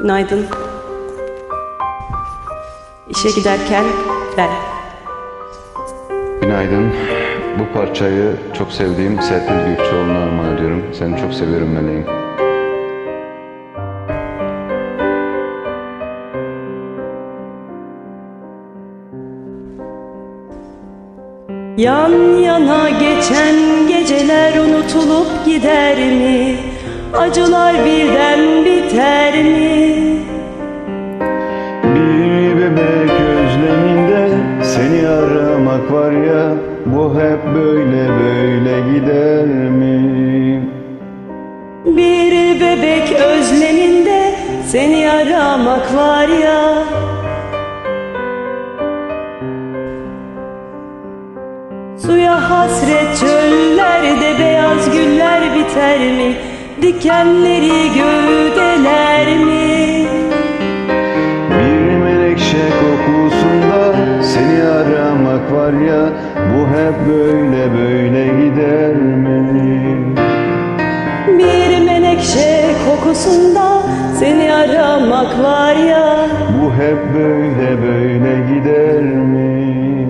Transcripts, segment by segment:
Günaydın. İşe giderken ben. Günaydın. Bu parçayı çok sevdiğim Serpil Gökçeoğlu'na armağan ediyorum. Seni çok seviyorum meleğim. Yan yana geçen geceler unutulup gider mi? Acılar birden aramak var ya Bu hep böyle böyle gider mi? Bir bebek özleminde seni aramak var ya Suya hasret çöllerde beyaz güller biter mi? Dikenleri gövdeler mi? Var ya Bu hep böyle böyle gider mi? Bir menekşe kokusunda seni aramak var ya Bu hep böyle böyle gider mi?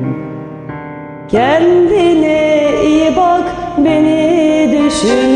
Kendine iyi bak beni düşünme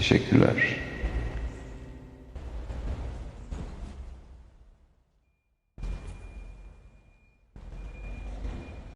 Teşekkürler